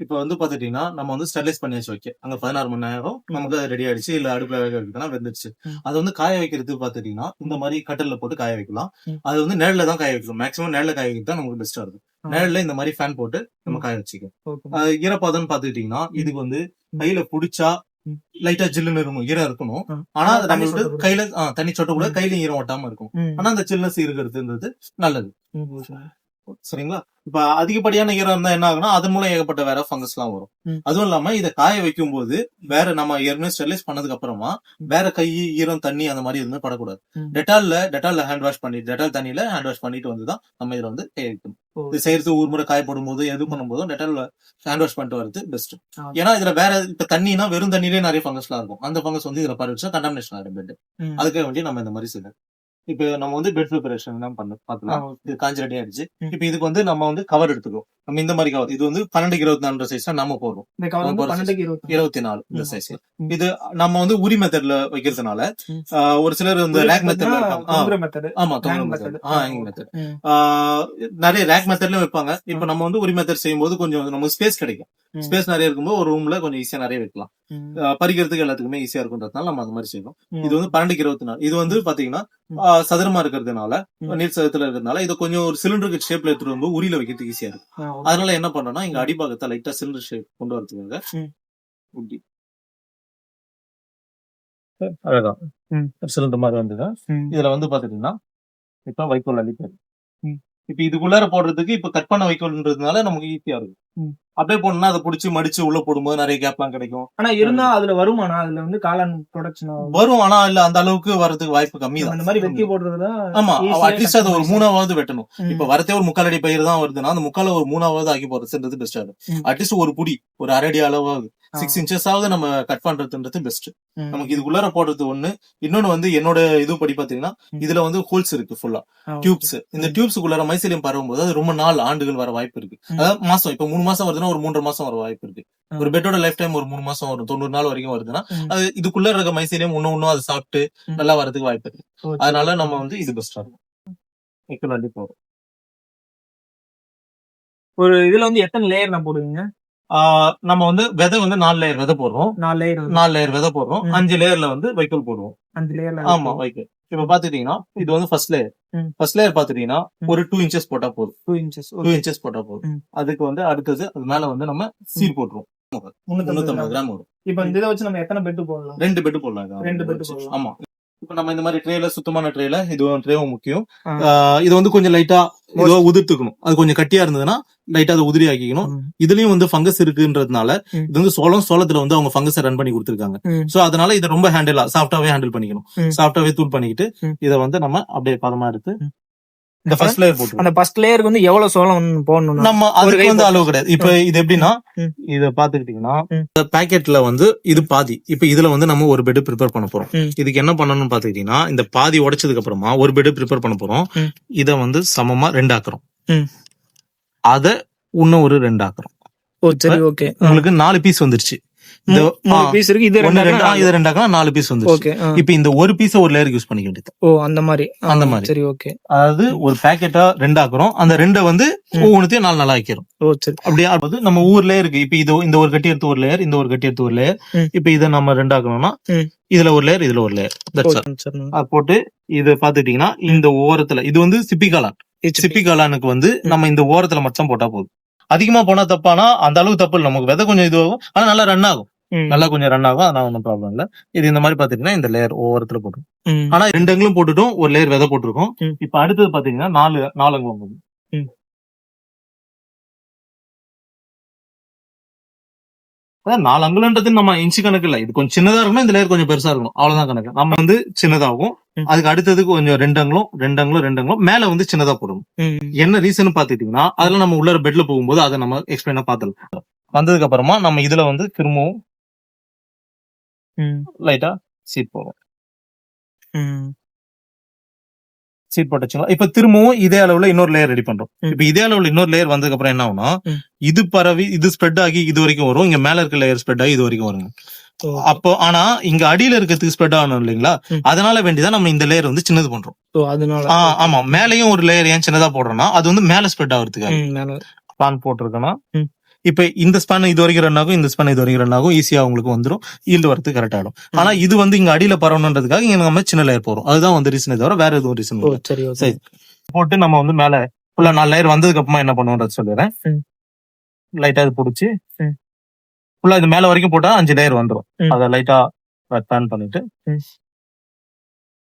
இப்போ வந்து பாத்துட்டீங்கன்னா நம்ம வந்து ஸ்டெர்லைஸ் பண்ணியாச்சு வைக்க அங்க பதினாறு மணி நேரம் நமக்கு ரெடி ஆயிடுச்சு இல்ல அடுப்புல வேக வைக்கிறதுனா வெந்துருச்சு ம். அது வந்து காய வைக்கிறதுக்கு பாத்துட்டீங்கன்னா இந்த மாதிரி கட்டல்ல போட்டு காய வைக்கலாம். அது வந்து நிழல்ல தான் காய வைக்கணும் மேக்ஸிமம் நிழல்ல காய வைக்கிறது தான் நமக்கு பெஸ்டா இருக்கும். நிழல்ல இந்த மாதிரி ஃபேன் போட்டு நம்ம. காய வச்சுக்கலாம் ஓகே ஈரப்பதம்னு பாத்துக்கிட்டீங்கன்னா இதுக்கு வந்து. கையில புடிச்சா. லைட்டா ஜில்லுன்னு இருக்கும் ஈரம் இருக்கணும். ஆனா சொட்டக்கூடாது. கையில தண்ணி சொட்ட கூட. கையில ஈரம் ஒட்டாம இருக்கும். ஆனா அந்த சில்னஸ் இருக்கிறதுன்றது நல்லது ஓகே. சரிங்களா இப்ப அதிகப்படியான ஈரம் இருந்தா என்ன ஆகும்னா அது மூலம் ஏகப்பட்ட வேற ஃபங்கஸ் எல்லாம் வரும். அதுவும் இல்லாம இதை காய வைக்கும் போது வேற நம்ம ஏற்கனவே ஸ்டெர்லைஸ் பண்ணதுக்கு அப்புறமா வேற கை ஈரம் தண்ணி அந்த மாதிரி எதுவுமே படக்கூடாது. டெட்டால்ல டெட்டால்ல ஹேண்ட் வாஷ் பண்ணி டெட்டால் தண்ணியில ஹேண்ட் வாஷ் பண்ணிட்டு வந்து தான் நம்ம இதுல வந்து கை வைக்கணும். இது செய்யறது ஒரு முறை காயப்படும் போது எது பண்ணும்போதும் டெட்டால்ல ஹேண்ட் வாஷ் பண்ணிட்டு வரது பெஸ்ட். ஏன்னா இதுல வேற இப்ப தண்ணினா வெறும் தண்ணியிலே நிறைய ஃபங்கஸ்லாம் இருக்கும் அந்த ஃபங்கஸ் வந்து இதுல பரவிச்சா கண்டாமினேஷன் ஆயிடும் பெட் ம். அதுக்காக வேண்டி நம்ம இந்த மாதிரி செய்யணும் இப்போ நம்ம வந்து பெட் ப்ரிப்பரேஷன் தான் பண்ண பார்க்கலாம். இது காஞ்சி ரெடி ஆயிடுச்சு. இப்போ இதுக்கு வந்து நம்ம வந்து கவர் எடுத்துக்கோ நம்ம இந்த மாதிரி கவர் இது வந்து பன்னெண்டுக்கு இருபத்தி நாலு சைஸ் நம்ம போடுறோம். இந்த கவர் வந்து ஒரு பன்னெண்டுக்கு இருபத்தி நாலு இந்த ம். இது நம்ம வந்து உரி மெத்தட்ல வைக்கிறதுனால ஒரு சிலர் இந்த ரேக் மெத்தட்ல ஆமா மெத்தட். மெத்தட். நிறைய ரேக் மெத்தட்லயும் வைப்பாங்க. இப்போ நம்ம வந்து உரி மெத்தட் செய்யும்போது கொஞ்சம் நமக்கு ஸ்பேஸ் கிடைக்கும். ஸ்பேஸ் நிறைய இருக்கும்போது ஒரு ரூம்ல கொஞ்சம் ஈஸியா நிறைய வைக்கலாம். பறிக்கிறதுக்கு எல்லாத்துக்குமே ஈஸியா இருக்குன்றதுனால நம்ம அந்த மாதிரி செய்வோம். இது வந்து பன்னெண்டுக்கு இருபத்தி நாலு இது வந்து பாத்தீங்கன்னா சதுரமா இருக்கிறதுனால. நீர் சதத்துல இருக்கிறதுனால இது கொஞ்சம் ஒரு சிலிண்டருக்கு ஷேப்ல எடுத்துட்டு வந்து உரியில வைக்கிறதுக்கு ஈஸியா இருக்கும். அதனால என்ன பண்ணோம்னா இங்க அடிபாகத்தை லைட்டா சிலிண்டர் ஷேப் கொண்டு வரதுக்காக ம். இப்படி அழகா. சிலிண்டர் மாதிரி வந்தது. இதுல வந்து பாத்துட்டீங்கன்னா இப்ப வைக்கோல் அள்ளிப்பாரு ம். இப்ப இதுக்குள்ளார போடுறதுக்கு இப்ப கட் பண்ண வைக்கோல்ன்றதுனால நமக்கு ஈஸியா இருக்கும் ம். அப்படியே போடணும்னா அதை புடிச்சு மடிச்சு உள்ள போடும்போது நிறைய கேப்லாம் கிடைக்கும் ஆனா இருந்தா அதுல வருமானா அதுல வந்து காளான் ப்ரொடக்ஷன் வரும் ஆனா இல்ல அந்த அளவுக்கு வர்றதுக்கு வாய்ப்பு கம்மி தான் அந்த மாதிரி வெட்டி போடுறதுல ஆமா அட்லீஸ்ட் அது ஒரு மூணாவது வெட்டணும். இப்ப வரத்தே ஒரு முக்கால் அடி பயிர் தான் வருதுன்னா அந்த முக்கால ஒரு மூணாவது ஆக்கி போறதுன்றது பெஸ்டா ம். இருக்கும் அட்லீஸ்ட் ஒரு புடி ஒரு அரை அடி அளவாவது. சிக்ஸ் இன்ச்சஸ் ஆவது நம்ம கட் பண்றதுன்றது பெஸ்ட். நமக்கு இதுக்குள்ளார போடுறது ஒண்ணு இன்னொன்னு வந்து என்னோட இது படி பாத்தீங்கன்னா. இதுல வந்து ஹோல்ஸ் இருக்கு ஃபுல்லா. டியூப்ஸ் இந்த டியூப்ஸுக்குள்ளார மைசீலியம் பரவும்போது அது ரொம்ப நாள் ஆண்டுகள் வர வாய்ப்பு இருக்கு. அதாவது மாசம் இப்ப மூணு மாசம் வருதுன்னா ஒரு மூன்றரை மாசம் வர வாய்ப்பு இருக்கு. ஒரு பெட்டோட லைஃப் டைம் ஒரு மூணு மாசம் வரும். தொண்ணூறு நாள் வரைக்கும் வருதுன்னா. அது இதுக்குள்ள இருக்க மைசீலியம் ஒன்னும் ஒன்னும் அது சாப்பிட்டு. நல்லா வரதுக்கு வாய்ப்பு இருக்கு. அதனால நம்ம வந்து இது பெஸ்டா இருக்கும் எக்கலாண்டி போறோம் ஒரு இதுல வந்து எத்தனை லேயர் நான் போடுவீங்க? நம்ம வந்து விதை வந்து நாலு லேயர் விதை போடுறோம். நாலு லேயர் நாலு லேயர் விதை போடுறோம். அஞ்சு லேயர்ல வந்து வைக்கோல் போடுவோம். அஞ்சு லேயர்ல ஆமா வைக்கோல். இப்ப பாத்துட்டீங்கன்னா இது வந்து ஃபர்ஸ்ட் லேயர். ஃபர்ஸ்ட் லேயர் பாத்துட்டீங்கன்னா. ஒரு டூ இன்ச்சஸ் போட்டா போதும் டூ இன்ச்சஸ் டூ இன்ச்சஸ் போட்டா போதும். அதுக்கு வந்து அடுத்தது அது மேல வந்து நம்ம சீர் போட்டுருவோம் முன்னூத்தி கிராம் வரும் இப்ப இதை வச்சு நம்ம எத்தனை பெட் போடலாம் ரெண்டு பெட் போடலாம். ரெண்டு போடலாம். ஆமா இப்ப நம்ம இந்த மாதிரி ட்ரேல சுத்தமான ட்ரேல இது ட்ரேவும் முக்கியம் இது வந்து கொஞ்சம் லைட்டா இதுவா உதிர்த்துக்கணும் அது கொஞ்சம் கட்டியா இருந்ததுன்னா லைட்டா அதை உதிரி ஆக்கிக்கணும். இதுலயும் வந்து ஃபங்கஸ் இருக்குன்றதுனால. இது வந்து சோளம் சோளத்துல வந்து அவங்க ஃபங்கஸ் ரன் பண்ணி கொடுத்துருக்காங்க. சோ அதனால இதை ரொம்ப ஹேண்டிலா சாஃப்டாவே ஹேண்டில் பண்ணிக்கணும். சாஃப்டாவே தூள் பண்ணிக்கிட்டு. இதை வந்து நம்ம அப்படியே பதமா எடுத்து. இந்த ஃபர்ஸ்ட் லேயர் போட்டு அந்த ஃபர்ஸ்ட் லேயருக்கு வந்து எவ்வளவு சோளம் போடணும் நம்ம அதுக்கு வந்து அளவு கிடையாது. இப்ப இது எப்படின்னா. இத பாத்துக்கிட்டீங்கன்னா பாக்கெட்ல வந்து இது பாதி. இப்ப இதுல வந்து நம்ம ஒரு பெட் ப்ரிப்பேர் பண்ண போறோம். இதுக்கு என்ன பண்ணணும்னு பாத்துக்கிட்டீங்கன்னா இந்த பாதி உடைச்சதுக்கு அப்புறமா ஒரு பெட் ப்ரிப்பேர் பண்ண போறோம். இத வந்து சமமா ரெண்டு ஆக்குறோம் ம். அத இன்னும் ஒரு ரெண்டு ஆக்குறோம் ஓ சரி ஓகே உங்களுக்கு நாலு பீஸ் வந்துருச்சு. இந்த பீஸ் இருக்கு. இது ரெண்டு ரெண்டு இது ரெண்டு நாலு பீஸ் வந்துருச்சு. ஓகே இப்ப இந்த ஒரு பீஸ ஒரு லேயருக்கு யூஸ் பண்ணிக்க வேண்டியது ஓ அந்த மாதிரி. அந்த மாதிரி. சரி ஓகே. அதாவது ஒரு பாக்கெட்டா ரெண்டு ஆக்குறோம் அந்த ரெண்டை வந்து. ஒவ்வொன்றுத்தையும் நாலு நாளா ஆக்கிறோம் ஓ சரி. அப்படியே அது நம்ம ஊர்ல இருக்கு இப்ப இது இந்த ஒரு கட்டி எடுத்து ஒரு லேயர் இந்த ஒரு கட்டி எடுத்து ஒரு லேயர். இப்ப இத நம்ம ரெண்டாக்கணும்னா ம். இதுல ஒரு லேயர் இதுல ஒரு லேயர் போட்டு இது பாத்துட்டீங்கன்னா இந்த ஓரத்துல இது வந்து சிப்பி காளான். சிப்பி காளானுக்கு வந்து நம்ம இந்த ஓரத்துல மட்டும் போட்டா போதும். அதிகமா போனா தப்பானா அந்த அளவுக்கு தப்பு இல்லை. நமக்கு விதை கொஞ்சம் இதுவாகும். ஆனா நல்லா ரன் ஆகும். நல்லா கொஞ்சம் ரன் ஆகும். அதனால ஒன்றும் ப்ராப்ளம் இல்ல. இது இந்த மாதிரி பாத்தீங்கன்னா இந்த லேயர் ஓரத்துல போட்டுரும். ஆனா ரெண்டு அங்களும் போட்டுட்டோம். ஒரு லேயர் விதை போட்டிருக்கோம். இப்ப அடுத்தது பாத்தீங்கன்னா நாலு நாலு அங்குலம். அதான் நாலு அங்குலன்றது நம்ம இன்ச்சு கணக்கு இல்ல. இது கொஞ்சம் சின்னதா இருக்கணும் இந்த லேயர் கொஞ்சம் பெருசா இருக்கணும். அவ்வளவுதான் கணக்கு. நம்ம வந்து சின்னதாகும். அதுக்கு அடுத்ததுக்கு கொஞ்சம் ரெண்டு அங்குலம் ரெண்டு அங்குலம் ரெண்டு அங்குலம் மேல வந்து சின்னதா போடணும் ம். என்ன ரீசன் பாத்துக்கிட்டீங்கன்னா அதுல நம்ம உள்ள பெட்ல போகும்போது அதை நம்ம எக்ஸ்பிளைனா பார்த்தலாம் வந்ததுக்கு அப்புறமா நம்ம இதுல வந்து திரும்பவும். லைட்டா சீட் போவோம் சீட் போட்டுச்சுங்களா இப்ப திரும்பவும் இதே அளவுல இன்னொரு லேயர் ரெடி பண்றோம். இப்ப இதே அளவுல இன்னொரு லேயர் வந்ததுக்கு அப்புறம் என்ன ஆகும்னா. இது பரவி இது ஸ்ப்ரெட் ஆகி இது வரைக்கும் வரும். இங்க மேல இருக்க லேயர் ஸ்ப்ரெட் ஆகி இது வரைக்கும் வருங்க. ஓ, அப்போ ஆனா இங்க அடியில இருக்கிறதுக்கு ஸ்ப்ரெட் ஆகணும் இல்லைங்களா. அதனால வேண்டிதான் நம்ம இந்த லேயர் வந்து சின்னது பண்றோம். ஆமா. மேலயும் ஒரு லேயர் ஏன் சின்னதா போடுறோம்னா அது வந்து மேல ஸ்ப்ரெட் ஆகுறதுக்காக. பிளான் போட்டிருக்கோம்னா. இப்ப இந்த ஸ்பேன் இது வரைக்கும் ரன் ஆகும் இந்த ஸ்பேன் இது வரைக்கும் ரன் ஆகும் ஈஸியா உங்களுக்கு வந்துரும் ஈல்டு வரது கரெக்ட் ஆயிடும் ஆனா இது வந்து இங்க அடியில பரவணுன்றதுக்காக இங்க நம்ம சின்ன லேயர் போறோம் அதுதான் வந்து ரீசனே தவிர வேற எதுவும் ரீசன் சரி சரி. போட்டு நம்ம வந்து மேல ஃபுல்லா நாலு லேயர் வந்ததுக்கு அப்புறமா என்ன பண்ணுவோம்ன்றது சொல்லிடுறேன் ம். லைட்டா இது புடிச்சு ம். ஃபுல்லா இது மேல வரைக்கும் போட்டா அஞ்சு லேயர் வந்துரும் ம். அத லைட்டா டர்ன் பண்ணிட்டு.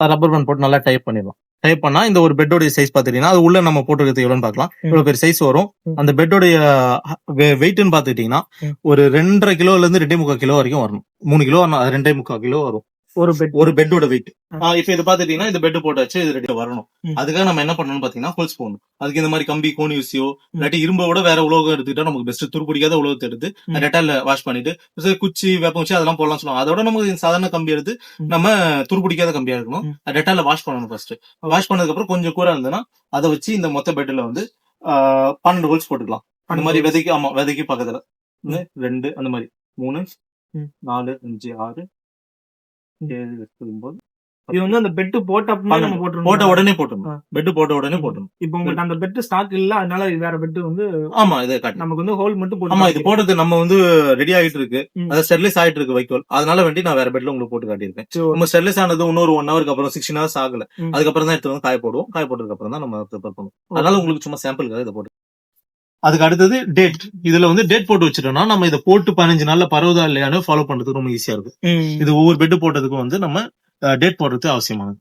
ரப்பர் பேண்ட் போட்டு நல்லா டைப் பண்ணிடலாம் டைப் பண்ணா இந்த ஒரு பெட்டோடைய சைஸ் பாத்துட்டீங்கன்னா அது உள்ள நம்ம போட்டுருக்கிறது எவ்வளவுன்னு பார்க்கலாம் ம். இவ்வளவு பெரிய சைஸ் வரும். அந்த பெட்டோடைய வெயிட்னு பாத்துக்கிட்டீங்கன்னா. ஒரு ரெண்டரை கிலோல இருந்து ரெண்டே முக்கால் கிலோ வரைக்கும் வரணும் மூணு கிலோ வரணும் அது ரெண்டே முக்கால் கிலோ வரும் ஒரு பெட் ஒரு பெட்டோட வெயிட். இப்ப இது பாத்துட்டீங்கன்னா இந்த பெட் போட்டாச்சு இது ரெடி வரணும். அதுக்காக நம்ம என்ன பண்ணணும்னு பாத்தீங்கன்னா ஹோல்ஸ் போடணும் அதுக்கு இந்த மாதிரி கம்பி கோன் யூசியோ இல்லாட்டி இரும்போட வேற உலோகம் எடுத்துக்கிட்டா நமக்கு பெஸ்ட் துருப்பிடிக்காத உலோகத்தை எடுத்து. டெட்டால வாஷ் பண்ணிட்டு குச்சி வேப்ப குச்சி அதெல்லாம் போடலாம் சொல்லுவாங்க. அதோட நமக்கு சாதாரண கம்பி எடுத்து. நம்ம துருப்பிடிக்காத கம்பியா இருக்கணும். டெட்டால வாஷ் பண்ணணும் ஃபர்ஸ்ட் வாஷ் பண்ணதுக்கு அப்புறம் கொஞ்சம் கூரா இருந்ததுன்னா அதை வச்சு இந்த மொத்த பெட்ல வந்து பன்னெண்டு ஹோல்ஸ் போட்டுக்கலாம். அந்த மாதிரி விதைக்கு ஆமா விதைக்கு பக்கத்துல. ரெண்டு அந்த மாதிரி. மூணு. நாலு அஞ்சு ஆறு இது வந்து அந்த பெட் போட்ட அப்புறமே நம்ம போட்டுருவோம் போட்ட உடனே போட்டணும். ஆ. பெட் போட்ட உடனே போட்டணும். இப்போ உங்களுக்கு அந்த பெட் ஸ்டாக் இல்ல அதனால வேற பெட் வந்து ஆமா இதை நமக்கு வந்து ஹோல் மட்டும் போட்டு ஆமா இது போட்டது நம்ம வந்து ரெடி ஆகிட்டு இருக்கு. அதாவது ஸ்டெர்லைஸ் ஆயிட்டு இருக்கு வைக்கோல். அதனால வேண்டி நான் வேற பெட்ல உங்களுக்கு போட்டு காட்டியிருக்கேன். நம்ம ஸ்டெர்லைஸ் ஆனது இன்னொரு ஒன் ஹவருக்கு அப்புறம் சிக்ஸ்டின் ஹவர்ஸ் ஆகல. அதுக்கப்புறம் தான் எடுத்து வந்து காய போடுவோம். காய போட்டதுக்கு அப்புறம் தான் நம்ம ப்ரிப்பேர் பண்ணுவோம். அதனால உங்களுக்கு சும்மா சாம்பிளுக்காக இதை போட்டு அதுக்கு அடுத்தது டேட் இதுல வந்து டேட் போட்டு வச்சிட்டோம்னா நம்ம இதை போட்டு பதினஞ்சு நாள்ல பரவுதா இல்லையானு ஃபாலோ பண்றதுக்கு ரொம்ப ஈஸியா இருக்கு. இது ஒவ்வொரு பெட் போட்டதுக்கும் வந்து நம்ம டேட் போடுறது அவசியமானது.